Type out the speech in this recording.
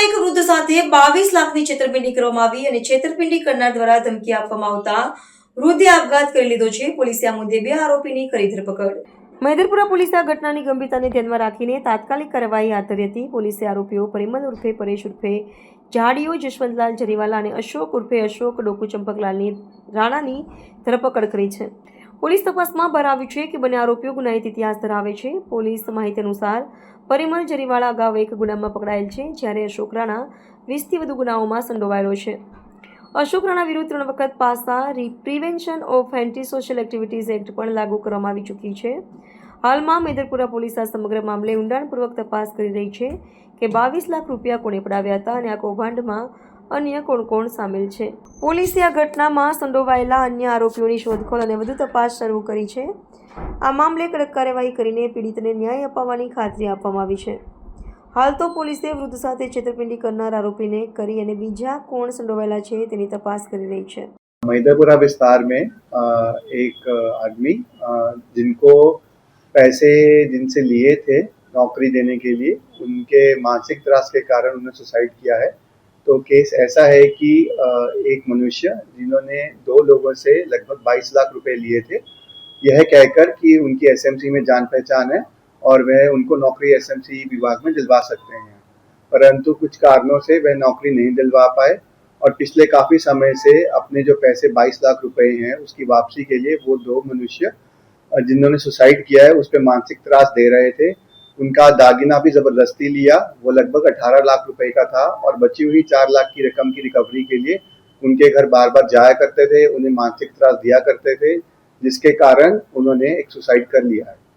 સાથે બાવીસ લાખની છેતરપિંડી કરવામાં આવી અને છેતરપિંડી કરનાર દ્વારા ધમકી આપવામાં આવતા વૃદ્ધે આપઘાત કરી લીધો છે. પોલીસે આ મુદ્દે બે આરોપીની કરી ધરપકડ. મહેદરપુરા પોલીસે આ ઘટનાની ગંભીરતાને ધ્યાનમાં રાખીને તાત્કાલિક કાર્યવાહી હાથ ધરી હતી. પોલીસે આરોપીઓ પરિમલ ઉર્ફે પરેશ ઉર્ફે, જાડીઓ જશવંતલાલ જરીવાલા અને અશોક ઉર્ફે અશોક ડોકુ ચંપકલાલની રાણાની ધરપકડ કરી છે. પોલીસ તપાસમાં બહાર આવ્યું છે કે બંને આરોપીઓ ગુનાહિત ઇતિહાસ ધરાવે છે. પોલીસ માહિતી અનુસાર, પરિમલ જરીવાળા અગાઉ એક ગુનામાં પકડાયેલ છે, જ્યારે અશોક રાણા વીસથી વધુ ગુનાઓમાં સંડોવાયેલો છે. અશોક રાણા વિરુદ્ધ ત્રણ વખત PASA prevention of anti social activities act પણ લાગુ કરવામાં આવી ચૂકી છે. હાલમાં મેદરપુરા પોલીસ આ સમગ્ર મામલે ઊંડાણપૂર્વક તપાસ કરી રહી છે કે બાવીસ લાખ રૂપિયા કોણે પડાવ્યા હતા અને આ કૌભાંડમાં અન્ય કોણ કોણ સામેલ છે પોલીસે આ ઘટનામાં સંડોવાયેલા અન્ય આરોપીઓની શોધખોળ અને વધુ તપાસ શરૂ કરી છે આ મામલે કડક કાર્યવાહી કરીને પીડિતને ન્યાય અપાવવાની ખાતરી આપવામાં આવી છે હાલ તો પોલીસે વૃદ્ધ સાથે છેતરપિંડી કરનાર આરોપીને કરી અને બીજા કોણ સંડોવાયેલા છે તેની તપાસ કરી રહી છે मैदरपुरा विस्तार में अ, एक आदमी अ, जिनको पैसे जिनसे लिए थे नौकरी देने के लिए उनके मानसिक त्रास के कारण उन्होंने सुसाइड किया है तो केस ऐसा है कि एक मनुष्य जिन्होंने दो लोगों से लगभग 22 लाख रुपए लिए थे, यह कहकर कि उनकी एसएमसी में जान पहचान है और वह उनको नौकरी एसएमसी विभाग में दिलवा सकते हैं। परंतु कुछ कारणों से वह नौकरी नहीं दिलवा पाए और पिछले काफ़ी समय से अपने जो पैसे 22 लाख रुपए हैं, उसकी वापसी के लिए वो दो मनुष्य जिन्होंने सुसाइड किया है, उस पर मानसिक त्रास दे रहे थे। उनका दागिना भी ज़बरदस्ती लिया। वो लगभग 18 लाख रुपए का था और बची हुई चार लाख की रकम की रिकवरी के लिए उनके घर बार बार जाया करते थे, उन्हें मानसिक त्रास दिया करते थे, जिसके कारण उन्होंने एक सुसाइड कर लिया है।